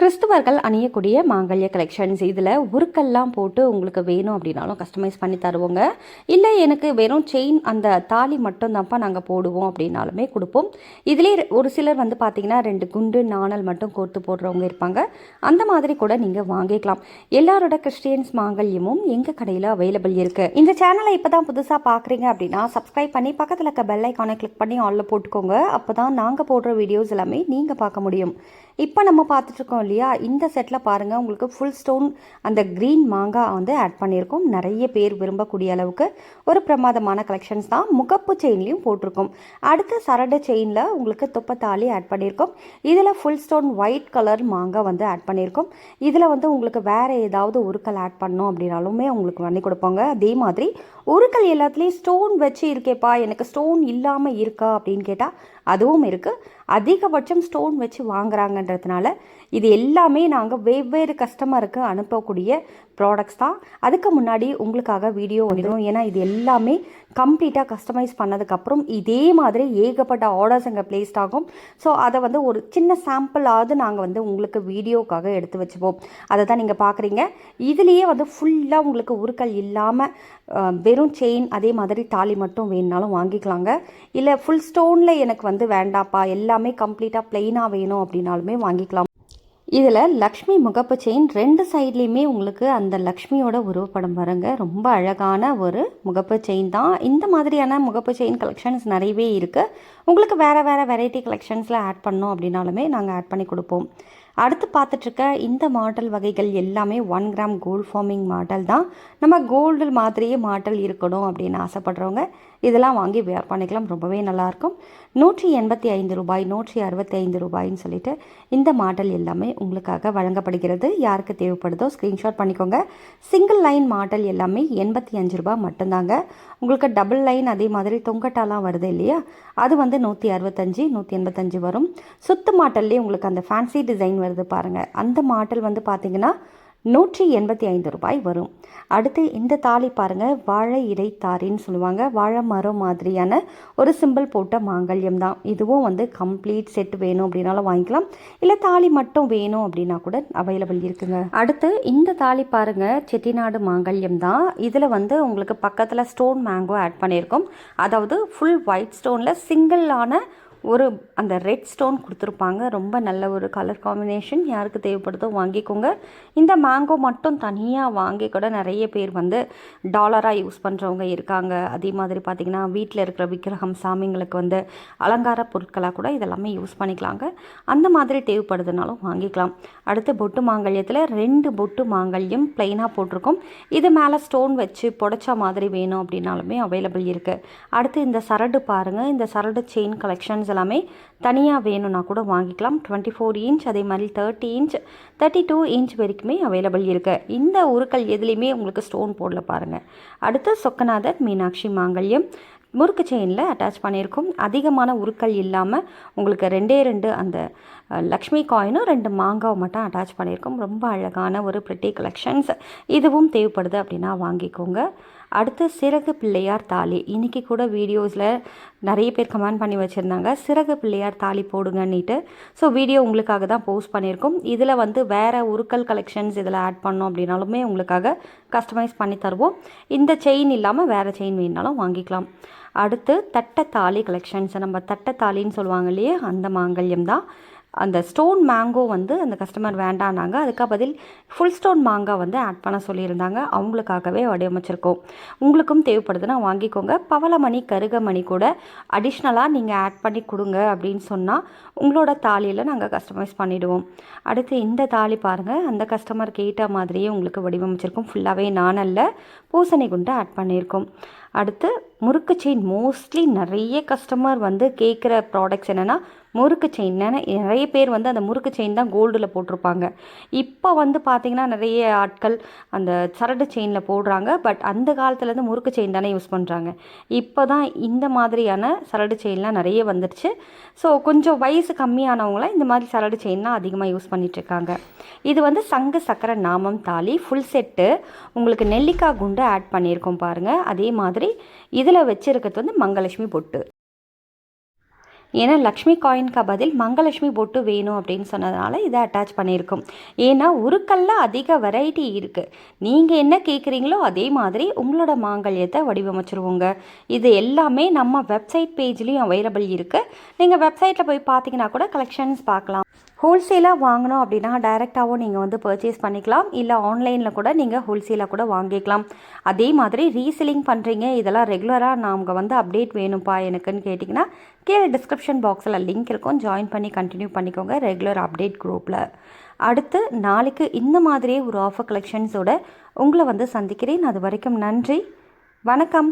கிறிஸ்துவர்கள் அணியக்கூடிய மாங்கல்ய கலெக்ஷன்ஸ் இதில் உருக்கெல்லாம் போட்டு உங்களுக்கு வேணும் அப்படின்னாலும் கஸ்டமைஸ் பண்ணி தருவோங்க. இல்லை எனக்கு வெறும் செயின் அந்த தாலி மட்டும் தான்ப்பா நாங்கள் போடுவோம் அப்படின்னாலுமே கொடுப்போம். இதிலே ஒரு சிலர் வந்து பார்த்தீங்கன்னா ரெண்டு குண்டு நாணல் மட்டும் கோர்த்து போடுறவங்க இருப்பாங்க. அந்த மாதிரி கூட நீங்கள் வாங்கிக்கலாம். எல்லாரோட கிறிஸ்டியன்ஸ் மாங்கல்யமும் எங்கள் கடையில் அவைலபிள் இருக்குது இந்த சேனலை இப்போ தான் புதுசாக பார்க்குறீங்க அப்படின்னா சப்ஸ்கிரைப் பண்ணி பக்கத்தில் இருக்க பெல் ஐக்கானை கிளிக் பண்ணி ஆலில் போட்டுக்கோங்க. அப்போ தான் நாங்கள் போடுற வீடியோஸ் எல்லாமே நீங்கள் பார்க்க முடியும். இப்போ நம்ம பார்த்துட்ருக்கோம் இல்லையா? இந்த செட்டில் பாருங்கள் உங்களுக்கு ஃபுல் ஸ்டோன் அந்த க்ரீன் மாங்காய் வந்து ஆட் பண்ணியிருக்கோம். நிறைய பேர் விரும்பக்கூடிய அளவுக்கு ஒரு பிரமாதமான கலெக்ஷன்ஸ் தான். முகப்பு செயின்லேயும் போட்டிருக்கோம். அடுத்த சரடு செயினில் உங்களுக்கு துப்பத்தாலி ஆட் பண்ணியிருக்கோம். இதில் ஃபுல் ஸ்டோன் ஒயிட் கலர் மாங்காய் வந்து ஆட் பண்ணியிருக்கோம். இதில் வந்து உங்களுக்கு வேறு ஏதாவது உருக்கல் ஆட் பண்ணோம் அப்படின்னாலுமே உங்களுக்கு பண்ணி கொடுப்பாங்க. அதே மாதிரி உருக்கல் எல்லாத்துலேயும் ஸ்டோன் வச்சு இருக்கேப்பா எனக்கு ஸ்டோன் இல்லாமல் இருக்கா அப்படின்னு கேட்டால் அதுவும் இருக்குது அதிகபட்சம் ஸ்டோன் வச்சு வாங்குறாங்கன்றதுனால இது எல்லாமே நாங்கள் வெவ்வேறு கஸ்டமருக்கு அனுப்பக்கூடிய ப்ராடக்ட்ஸ் தான். அதுக்கு முன்னாடி உங்களுக்காக வீடியோ வந்துடும் ஏன்னா இது எல்லாமே கம்ப்ளீட்டாக கஸ்டமைஸ் பண்ணதுக்கப்புறம் இதே மாதிரி ஏகப்பட்ட ஆர்டர்ஸ் அங்கே பிளேஸ்ட் ஆகும். ஸோ அதை வந்து ஒரு சின்ன சாம்பிளாவது நாங்கள் வந்து உங்களுக்கு வீடியோக்காக எடுத்து வச்சுப்போம். அதை தான் நீங்கள் பார்க்குறீங்க இதுலேயே வந்து ஃபுல்லாக உங்களுக்கு உருக்கள் இல்லாமல் வெறும் செயின் அதே மாதிரி தாலி மட்டும் வேணுனாலும் வாங்கிக்கலாங்க. இல்லை ஃபுல் ஸ்டோனில் எனக்கு வந்து வேண்டாப்பா எல்லா எல்லாமே கம்ப்ளீட்டாக ப்ளெயினாக வேணும் அப்படின்னாலுமே வாங்கிக்கலாம். இதில் லக்ஷ்மி முகப்பு செயின் ரெண்டு சைட்லேயுமே உங்களுக்கு அந்த லக்ஷ்மியோட உருவப்படம் வருங்க ரொம்ப அழகான ஒரு முகப்பு செயின் தான். இந்த மாதிரியான முகப்பு செயின் கலெக்ஷன்ஸ் நிறையவே இருக்குது உங்களுக்கு வேறு வேறு வெரைட்டி கலெக்ஷன்ஸில் ஆட் பண்ணோம் அப்படின்னாலுமே நாங்கள் ஆட் பண்ணி கொடுப்போம். அடுத்து பார்த்துட்ருக்க இந்த மாடல் வகைகள் எல்லாமே one gram gold forming model தான். நம்ம கோல்டு மாதிரியே மாடல் இருக்கணும் அப்படின்னு ஆசைப்படுறவங்க இதெல்லாம் வாங்கி வேர் பண்ணிக்கலாம். ரொம்பவே நல்லாயிருக்கும். நூற்றி எண்பத்தி ஐந்து ரூபாய் நூற்றி அறுபத்தி ஐந்து ரூபாய்ன்னு சொல்லிட்டு இந்த மாடல் எல்லாமே உங்களுக்காக வழங்கப்படுகிறது. யாருக்கு தேவைப்படுதோ ஸ்க்ரீன்ஷாட் பண்ணிக்கோங்க. சிங்கிள் லைன் மாடல் எல்லாமே எண்பத்தி அஞ்சு ரூபாய் மட்டும்தாங்க. உங்களுக்கு டபுள் லைன் அதே மாதிரி தொங்கட்டாலாம் வருது இல்லையா? அது வந்து நூற்றி அறுபத்தஞ்சு நூற்றி எண்பத்தஞ்சு வரும். சுத்து மாட்டல்லே உங்களுக்கு அந்த ஃபேன்சி டிசைன் வருது பாருங்கள் அந்த மாடல் வந்து பார்த்தீங்கன்னா நூற்றி எண்பத்தி ஐந்து ரூபாய் வரும். அடுத்து இந்த தாலி பாருங்கள் வாழை இடைத்தாரின்னு சொல்லுவாங்க. வாழை மரம் மாதிரியான ஒரு சிம்பிள் போட்ட மாங்கல்யம் தான். இதுவும் வந்து கம்ப்ளீட் செட் வேணும் அப்படின்னாலும் வாங்கிக்கலாம். இல்லை தாலி மட்டும் வேணும் அப்படின்னா கூட அவைலபிள் இருக்குங்க. அடுத்து இந்த தாலி பாருங்கள் செட்டிநாடு மாங்கல்யம் தான். இதில் வந்து உங்களுக்கு பக்கத்தில் ஸ்டோன் மேங்கோ ஆட் பண்ணியிருக்கோம். அதாவது ஃபுல் ஒயிட் ஸ்டோனில் சிங்கிளான ஒரு அந்த ரெட் ஸ்டோன் கொடுத்துருப்பாங்க. ரொம்ப நல்ல ஒரு கலர் காம்பினேஷன் யாருக்கு தேவைப்படுதோ வாங்கிக்கோங்க. இந்த மேங்கோ மட்டும் தனியாக வாங்கி கூட நிறைய பேர் வந்து டாலராக யூஸ் பண்ணுறவங்க இருக்காங்க. அதே மாதிரி பார்த்திங்கன்னா வீட்டில் இருக்கிற விக்கிரகம் சாமிங்களுக்கு வந்து அலங்கார பொருட்களாக கூட இதெல்லாமே யூஸ் பண்ணிக்கலாங்க. அந்த மாதிரி தேவைப்படுதுனாலும் வாங்கிக்கலாம். அடுத்து பொட்டு மாங்கல்யத்தில் ரெண்டு பொட்டு மாங்கல்யம் ப்ளைனாக போட்டிருக்கோம். இது மேலே ஸ்டோன் வச்சு புடைச்ச மாதிரி வேணும் அப்படின்னாலுமே அவைலபிள் இருக்குது அடுத்து இந்த சரடு பாருங்கள் இந்த சரடு செயின் கலெக்ஷன்ஸ் எல்லாமே தனியாக வேணும்னா கூட வாங்கிக்கலாம். டுவெண்ட்டி ஃபோர் இன்ச் அதே மாதிரி thirty inch thirty two inch வரைக்குமே அவைலபிள் இருக்குது இந்த உருக்கள் எதுலேயுமே உங்களுக்கு ஸ்டோன் போடல பாருங்கள் அடுத்து சொக்கநாதர் மீனாட்சி மாங்கல்யம். முறுக்கு செயினில் அட்டாச் பண்ணியிருக்கோம். அதிகமான உருக்கள் இல்லாமல் உங்களுக்கு ரெண்டே ரெண்டு அந்த லக்ஷ்மி காயினும் ரெண்டு மாங்காவை மட்டும் அட்டாச் பண்ணியிருக்கோம். ரொம்ப அழகான ஒரு ப்ரிட்டி கலெக்ஷன்ஸ் இதுவும் தேவைப்படுது அப்படின்னா வாங்கிக்கோங்க. அடுத்து சிறகு பிள்ளையார் தாலி. இன்றைக்கி கூட வீடியோஸில் நிறைய பேர் கமெண்ட் பண்ணி வச்சுருந்தாங்க. சிறகு பிள்ளையார் தாலி போடுங்கன்னிட்டு. ஸோ வீடியோ உங்களுக்காக தான் போஸ்ட் பண்ணியிருக்கோம். இதில் வந்து வேறு உருக்கல் கலெக்ஷன்ஸ் இதில் ஆட் பண்ணோம் அப்படின்னாலுமே உங்களுக்காக கஸ்டமைஸ் பண்ணி தருவோம். இந்த செயின் இல்லாமல் வேறு செயின் வேணுனாலும் வாங்கிக்கலாம். அடுத்து தட்டை தாலி கலெக்ஷன்ஸ் நம்ம தட்டை தாலின்னு சொல்லுவாங்க இல்லையே? அந்த மாங்கல்யம் தான். அந்த ஸ்டோன் மேங்கோ வந்து அந்த கஸ்டமர் வேண்டானாங்க அதுக்கு பதில் ஃபுல் ஸ்டோன் மாங்காய் வந்து ஆட் பண்ண சொல்லியிருந்தாங்க. அவங்களுக்காகவே வடிவமைச்சிருக்கோம். உங்களுக்கும் தேவைப்படுதுன்னா வாங்கிக்கோங்க. பவளமணி கருகமணி கூட அடிஷ்னலாக நீங்கள் ஆட் பண்ணி கொடுங்க அப்படின்னு சொன்னால் உங்களோட தாலியில் நாங்கள் கஸ்டமைஸ் பண்ணிவிடுவோம் அடுத்து இந்த தாலி பாருங்கள் அந்த கஸ்டமர் கேட்ட மாதிரியே உங்களுக்கு வடிவமைச்சிருக்கோம். ஃபுல்லாகவே நானல்ல பூசணி குண்டு ஆட் பண்ணியிருக்கோம். அடுத்து முறுக்கு செயின் மோஸ்ட்லி நிறைய கஸ்டமர் வந்து கேட்குற ப்ராடக்ட்ஸ் என்னென்னா முறுக்கு செயின் நிறைய பேர் வந்து அந்த முறுக்கு செயின் தான் கோல்டில் போட்டிருப்பாங்க. இப்போ வந்து பார்த்திங்கன்னா நிறைய ஆட்கள் அந்த சரடு செயினில் போடுறாங்க. பட் அந்த காலத்துலேருந்து முறுக்கு செயின் தானே யூஸ் பண்ணுறாங்க இப்போ தான் இந்த மாதிரியான சரடு செயின்லாம் நிறைய வந்துடுச்சு ஸோ கொஞ்சம் வயசு கம்மியானவங்களாம் இந்த மாதிரி சரடு செயின்லாம் அதிகமாக யூஸ் பண்ணிகிட்ருக்காங்க இது வந்து சங்கு சக்கர நாமம் தாலி ஃபுல் செட்டு உங்களுக்கு நெல்லிக்காய் குண்டு ஆட் பண்ணியிருக்கோம் பாருங்கள் அதே மாதிரி இதில் வச்சுருக்கிறது வந்து மங்கலட்சுமி பொட்டு. ஏன்னா லக்ஷ்மி காயின்க்கு பதில் மங்கலட்சுமி பொட்டு வேணும் அப்படின்னு சொன்னதுனால இதை அட்டாச் பண்ணியிருக்கோம். ஏன்னா உருக்கல்ல அதிக வெரைட்டி இருக்குது நீங்கள் என்ன கேட்குறீங்களோ அதே மாதிரி உங்களோட மாங்கல்யத்தை வடிவமைச்சிருவோங்க. இது எல்லாமே நம்ம வெப்சைட் பேஜ்லேயும் அவைலபிள் இருக்குது நீங்கள் வெப்சைட்டில் போய் பார்த்தீங்கன்னா கூட கலெக்ஷன்ஸ் பார்க்கலாம். ஹோல்சேலாக வாங்கணும் அப்படின்னா டைரெக்டாகவும் நீங்கள் வந்து பர்ச்சேஸ் பண்ணிக்கலாம். இல்லை ஆன்லைனில் கூட நீங்கள் ஹோல்சேலாக கூட வாங்கிக்கலாம். அதே மாதிரி ரீசெல்லிங் பண்ணுறீங்க இதெல்லாம் ரெகுலராக நாங்கள் வந்து அப்டேட் வேணும்ப்பா எனக்குன்னு கேட்டிங்கன்னா கீழே டிஸ்கிரிப்ஷன் பாக்ஸில் லிங்க் இருக்கும். ஜாயின் பண்ணி கண்டினியூ பண்ணிக்கோங்க ரெகுலர் அப்டேட் குரூப்பில் அடுத்து நாளைக்கு இந்த மாதிரியே ஒரு ஆஃபர் கலெக்ஷன்ஸோட உங்களை வந்து சந்திக்கிறேன். அது வரைக்கும் நன்றி. வணக்கம்.